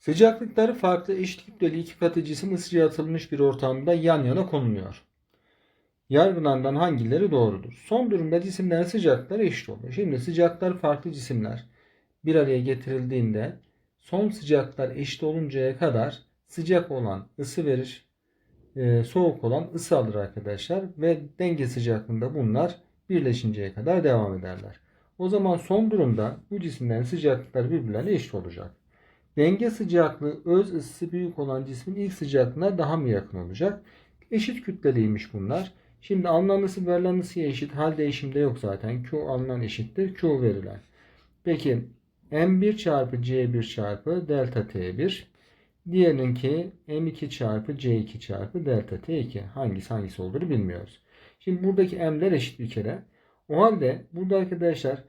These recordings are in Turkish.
Sıcaklıkları farklı eşit kütleli iki katı cisim ısıya atılmış bir ortamda yan yana konuluyor. Yargılarından hangileri doğrudur? Son durumda cisimlerin sıcaklıkları eşit olur. Şimdi sıcaklıkları farklı cisimler bir araya getirildiğinde son sıcaklıklar eşit oluncaya kadar sıcak olan ısı verir, e, soğuk olan ısı alır arkadaşlar ve denge sıcaklığında bunlar birleşinceye kadar devam ederler. O zaman son durumda bu cisimlerin sıcaklıkları birbirlerine eşit olacak. Denge sıcaklığı öz ısısı büyük olan cismin ilk sıcaklığına daha mı yakın olacak? Eşit kütleliymiş bunlar. Şimdi alınan verilen eşit. Hal değişimde yok zaten. Q alınan eşittir. Q verilen. Peki M1 çarpı C1 çarpı delta T1. Diğerininki M2 çarpı C2 çarpı delta T2. Hangisi hangisi olduğunu bilmiyoruz. Şimdi buradaki M'ler eşit bir kere. O halde burada arkadaşlar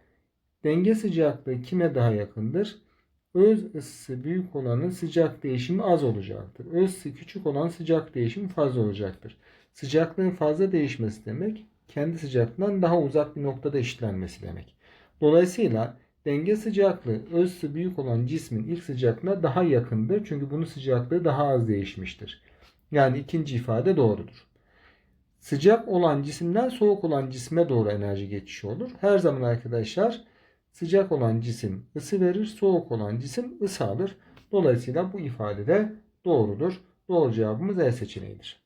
denge sıcaklığı kime daha yakındır? Öz ısısı büyük olanın sıcak değişimi az olacaktır. Öz ısı küçük olan sıcak değişimi fazla olacaktır. Sıcaklığın fazla değişmesi demek kendi sıcaklığından daha uzak bir noktada eşitlenmesi demek. Dolayısıyla denge sıcaklığı öz ısı büyük olan cismin ilk sıcaklığına daha yakındır. Çünkü bunun sıcaklığı daha az değişmiştir. Yani ikinci ifade doğrudur. Sıcak olan cisimden soğuk olan cisme doğru enerji geçişi olur. Her zaman arkadaşlar sıcak olan cisim ısı verir, soğuk olan cisim ısı alır. Dolayısıyla bu ifade de doğrudur. Doğru cevabımız E seçeneğidir.